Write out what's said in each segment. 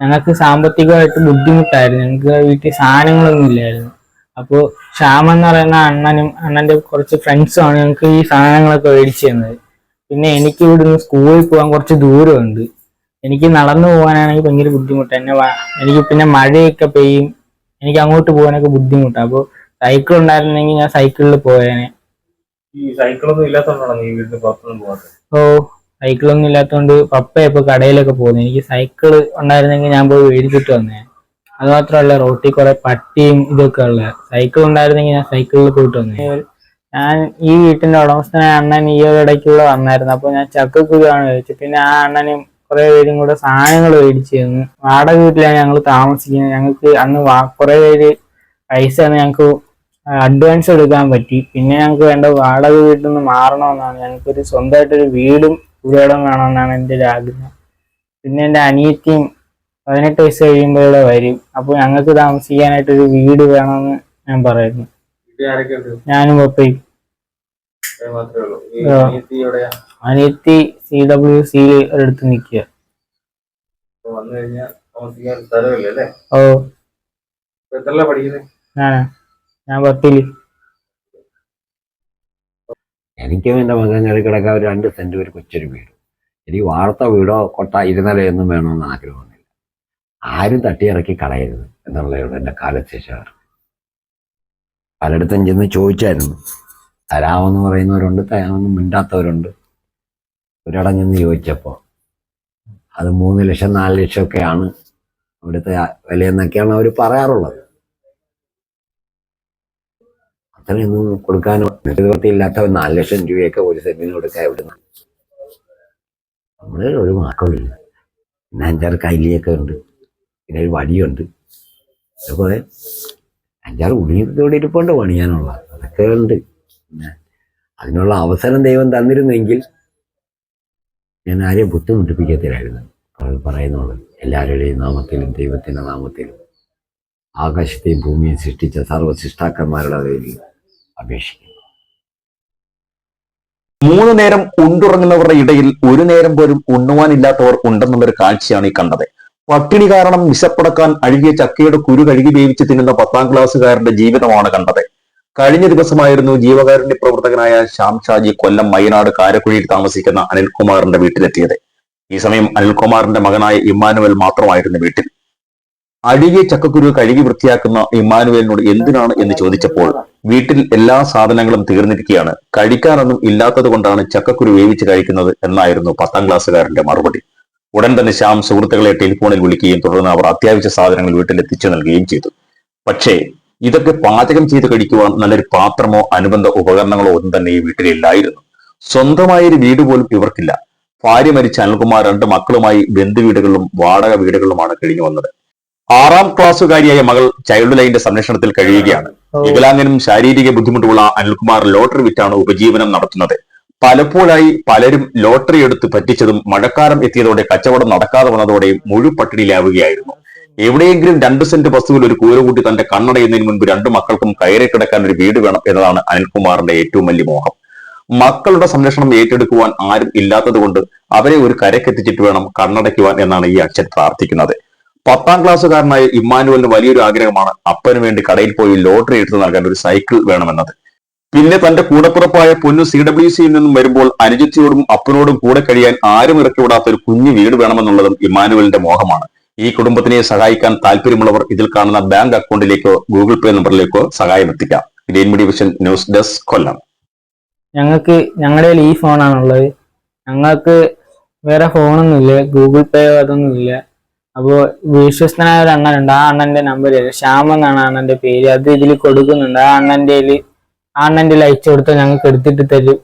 ഞങ്ങൾക്ക് സാമ്പത്തികമായിട്ട് ബുദ്ധിമുട്ടായിരുന്നു. ഞങ്ങൾക്ക് വീട്ടിൽ സാധനങ്ങളൊന്നും ഇല്ലായിരുന്നു. അപ്പോൾ ശ്യാം എന്ന് പറയുന്ന അണ്ണനും അണ്ണന്റെ കുറച്ച് ഫ്രണ്ട്സുമാണ് ഞങ്ങൾക്ക് ഈ സാധനങ്ങളൊക്കെ മേടിച്ചു തന്നത്. പിന്നെ എനിക്ക് ഇവിടുന്ന് സ്കൂളിൽ പോകാൻ കുറച്ച് ദൂരമുണ്ട്. എനിക്ക് നടന്നു പോകാനാണെങ്കിൽ ഭയങ്കര ബുദ്ധിമുട്ട്. എന്നെ എനിക്ക് പിന്നെ മഴയൊക്കെ പെയ്യും. എനിക്ക് അങ്ങോട്ട് പോകാനൊക്കെ ബുദ്ധിമുട്ടാണ് അപ്പോൾ സൈക്കിൾ ഉണ്ടായിരുന്നെങ്കിൽ ഞാൻ സൈക്കിളിൽ പോയേനെ. ഈ സൈക്കിളൊന്നും ഇല്ലാത്തതുകൊണ്ടാണ് നീ വീട്ടിൽ പുറത്തൊന്നും പോകാത്തത്? ഓ. സൈക്കിളൊന്നും ഇല്ലാത്തതുകൊണ്ട് പപ്പ ഇപ്പൊ കടയിലൊക്കെ പോകുന്നു. എനിക്ക് സൈക്കിൾ ഉണ്ടായിരുന്നെങ്കിൽ ഞാൻ പോയി മേടിച്ചിട്ട് വന്നേ. അത് മാത്രമല്ല റോട്ടിൽ കുറെ പട്ടിയും ഇതൊക്കെ ഉള്ള സൈക്കിൾ ഉണ്ടായിരുന്നെങ്കിൽ ഞാൻ സൈക്കിളിൽ പോയിട്ട് വന്നേ. ഞാൻ ഈ വീട്ടിന്റെ ഉടമസ്ഥനായ അണ്ണൻ ഈ ഒരു ഇടയ്ക്കുള്ള വന്നായിരുന്നു. അപ്പൊ ഞാൻ ചക്കക്കുരുവാണ് കഴിച്ചത് പിന്നെ ആ അണ്ണനും കുറെ പേരും കൂടെ സാധനങ്ങൾ മേടിച്ചു തന്നു. വാടക വീട്ടിലാണ് ഞങ്ങൾ താമസിക്കുന്നത്. ഞങ്ങൾക്ക് അന്ന് കുറെ പേര് പൈസ ഞങ്ങൾക്ക് അഡ്വാൻസ് എടുക്കാൻ പറ്റി. പിന്നെ ഞങ്ങൾക്ക് വേണ്ട വാടക വീട്ടിൽ നിന്ന് മാറണമെന്നാണ്. ഞങ്ങൾക്കൊരു സ്വന്തമായിട്ടൊരു വീടും വീടും വേണമെന്നാണ് എന്റെ ഒരു ആഗ്രഹം. പിന്നെ എന്റെ അനിയത്തിയും പതിനെട്ട് വയസ്സ് കഴിയുമ്പോൾ ഇവിടെ വരും. അപ്പോൾ ഞങ്ങൾക്ക് താമസിക്കാനായിട്ട് ഒരു വീട് വേണമെന്ന് ഞാൻ പറയുന്നു. ഞാനും പപ്പയും. അനിയത്തി സി ഡബ്ല്യു സിയിൽ ഒരിടത്ത് നിൽക്കുക. ഓ. ഞാൻ പത്തിൽ. എനിക്കും എന്റെ മകൻ കിടക്കാൻ ഒരു രണ്ട് സെന്റ് ഒരു കൊച്ചൊരു വീട്. എനിക്ക് വാർത്ത വീടോ കൊട്ട ഇരുനിലയൊന്നും വേണമെന്ന് ആഗ്രഹമൊന്നുമില്ല. ആരും തട്ടിയിറക്കി കളയരുത് എന്നുള്ളതാണ് എന്റെ കാലശേഷ പലയിടത്തും ചെന്ന് ചോദിച്ചായിരുന്നു. തരാമെന്ന് പറയുന്നവരുണ്ട് തരാമെന്ന് മിണ്ടാത്തവരുണ്ട്. ഒരിടം ചെന്ന് ചോദിച്ചപ്പോൾ അത് മൂന്ന് ലക്ഷം നാല് ലക്ഷമൊക്കെയാണ് അവിടുത്തെ വിലയെന്നൊക്കെയാണ് അവർ പറയാറുള്ളത്. അത്രയൊന്നും കൊടുക്കാനോ നിവൃത്തിയില്ലാത്ത നാല് ലക്ഷം രൂപയൊക്കെ ഒരു സെന്റിന് കൊടുക്കാൻ എവിടുന്ന? നമ്മൾ ഒരു മാക്കമില്ല പിന്നെ അഞ്ചാറ് കൈലിയൊക്കെ ഉണ്ട്. പിന്നെ ഒരു വടിയുണ്ട്. അതുപോലെ അഞ്ചാറ് ഉള്ളിയോടെ ഇരിപ്പുണ്ട് പണിയാനുള്ള അതൊക്കെ ഉണ്ട്. അതിനുള്ള അവസരം ദൈവം തന്നിരുന്നെങ്കിൽ ഞാൻ ആരെയും ബുദ്ധിമുട്ടിപ്പിക്കത്തില്ലായിരുന്നു. അവൾ പറയുന്നുള്ളത് എല്ലാവരുടെയും നാമത്തിലും ദൈവത്തിന്റെ നാമത്തിലും ആകാശത്തെയും ഭൂമിയും സൃഷ്ടിച്ച സർവശിഷ്ടാക്കന്മാരുടെ പേരിൽ അപേക്ഷിക്കുന്നു. മൂന്ന് നേരം ഉണ്ടുറങ്ങുന്നവരുടെ ഇടയിൽ ഒരു നേരം പോലും ഉണ്ണുവാനില്ലാത്തവർ ഉണ്ടെന്നുള്ളൊരു കാഴ്ചയാണ് ഈ കണ്ടത്. പട്ടിണി കാരണം വിശപ്പടക്കാൻ അഴുകിയ ചക്കയുടെ കുരു കഴുകി വേവിച്ച് തിന്നുന്ന പത്താം ക്ലാസ്സുകാരന്റെ ജീവിതമാണ് കണ്ടത്. കഴിഞ്ഞ ദിവസമായിരുന്നു ജീവകാരുണ്യ പ്രവർത്തകനായ ശ്യാം ഷാജി കൊല്ലം മൈനാട് കാരക്കുഴിയിൽ താമസിക്കുന്ന അനിൽകുമാറിന്റെ വീട്ടിലെത്തിയത്. ഈ സമയം അനിൽകുമാറിന്റെ മകനായ ഇമ്മാനുവൽ മാത്രമായിരുന്നു വീട്ടിൽ. അഴുകിയ ചക്കക്കുരു കഴുകി വൃത്തിയാക്കുന്ന ഇമ്മാനുവലിനോട് എന്തിനാണ് എന്ന് ചോദിച്ചപ്പോൾ വീട്ടിൽ എല്ലാ സാധനങ്ങളും തീർന്നിരിക്കുകയാണ്. കഴിക്കാനൊന്നും ഇല്ലാത്തത് കൊണ്ടാണ് ചക്കക്കുരു വേവിച്ച് കഴിക്കുന്നത് എന്നായിരുന്നു പത്താം ക്ലാസ്സുകാരന്റെ മറുപടി. ഉടൻ തന്നെ ശ്യാം സുഹൃത്തുക്കളെ ടെലിഫോണിൽ വിളിക്കുകയും തുടർന്ന് അവർ അത്യാവശ്യ സാധനങ്ങൾ വീട്ടിൽ എത്തിച്ചു നൽകുകയും ചെയ്തു. പക്ഷേ ഇതൊക്കെ പാചകം ചെയ്ത് കഴിക്കുവാൻ നല്ലൊരു പാത്രമോ അനുബന്ധ ഉപകരണങ്ങളോ ഒന്നും തന്നെ ഈ വീട്ടിലില്ലായിരുന്നു. സ്വന്തമായൊരു വീട് പോലും ഇവർക്കില്ല. ഭാര്യ മരിച്ച അനിൽകുമാർ രണ്ട് മക്കളുമായി ബന്ധുവീടുകളിലും വാടക വീടുകളിലുമാണ് കഴിഞ്ഞു വന്നത്. ആറാം ക്ലാസ്സുകാരിയായ മകൾ ചൈൽഡ് ലൈന്റെ സംരക്ഷണത്തിൽ കഴിയുകയാണ്. വികലാംഗനും ശാരീരിക ബുദ്ധിമുട്ടുള്ള അനിൽകുമാർ ലോട്ടറി വിറ്റാണ് ഉപജീവനം നടത്തുന്നത്. പലപ്പോഴായി പലരും ലോട്ടറി എടുത്ത് പറ്റിച്ചതും മഴക്കാലം എത്തിയതോടെ കച്ചവടം നടക്കാതെ വന്നതോടെയും മുഴു പട്ടിണിയിലാവുകയായിരുന്നു. എവിടെയെങ്കിലും രണ്ട് സെന്റ് വസ്തുവിൽ ഒരു കൂര കൂട്ടി തന്റെ കണ്ണടയുന്നതിന് മുൻപ് രണ്ടു മക്കൾക്കും കയറി കിടക്കാൻ ഒരു വീട് വേണം എന്നതാണ് അനിൽകുമാറിന്റെ ഏറ്റവും വലിയ മോഹം. മക്കളുടെ സംരക്ഷണം ഏറ്റെടുക്കുവാൻ ആരും ഇല്ലാത്തതുകൊണ്ട് അവരെ ഒരു കരക്കെത്തിച്ചിട്ട് വേണം കണ്ണടയ്ക്കുവാൻ എന്നാണ് ഈ അച്ഛൻ പ്രാർത്ഥിക്കുന്നത്. പത്താം ക്ലാസ്സുകാരനായ ഇമ്മാനുവലിന് വലിയൊരു ആഗ്രഹമാണ് അപ്പന് വേണ്ടി കടയിൽ പോയി ലോട്ടറി എടുത്ത് നൽകാൻ ഒരു സൈക്കിൾ വേണമെന്നത്. പിന്നെ തന്റെ കൂടപ്പുറപ്പായ പൊന്നു സി ഡബ്ല്യു സിയിൽ നിന്നും വരുമ്പോൾ അനുജിത്തിയോടും അപ്പനോടും കൂടെ കഴിയാൻ ആരും ഇറക്കി വിടാത്ത ഒരു കുഞ്ഞു വീട് വേണമെന്നുള്ളതും ഇമ്മാനുവലിന്റെ മോഹമാണ്. ഈ കുടുംബത്തിനെ സഹായിക്കാൻ താല്പര്യമുള്ളവർ ഇതിൽ കാണുന്ന ബാങ്ക് അക്കൗണ്ടിലേക്കോ ഗൂഗിൾ പേ നമ്പറിലേക്കോ സഹായം എത്തിക്കാം. Green media vision news desk Kollam. ഞങ്ങൾക്ക് ഞങ്ങളുടെ ഈ ഫോണാണുള്ളത്. ഞങ്ങൾക്ക് വേറെ ഫോണൊന്നുമില്ല ഗൂഗിൾ പേ അതൊന്നുമില്ല. അപ്പോൾ വിശ്വസ്തനായ ഒരു അണ്ണനുണ്ട്. ആ അണ്ണന്റെ നമ്പർ ശ്യാം എന്നാണ് അണ്ണന്റെ പേര്. അത് ഇതിൽ കൊടുക്കുന്നുണ്ട്. ആ അണ്ണന്റെ ആ അണ്ണന്റെ അയച്ചു കൊടുത്താൽ ഞങ്ങൾക്ക് എടുത്തിട്ട് തരും.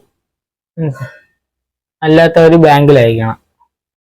അല്ലാത്ത ഒരു ബാങ്കിൽ അയക്കണം.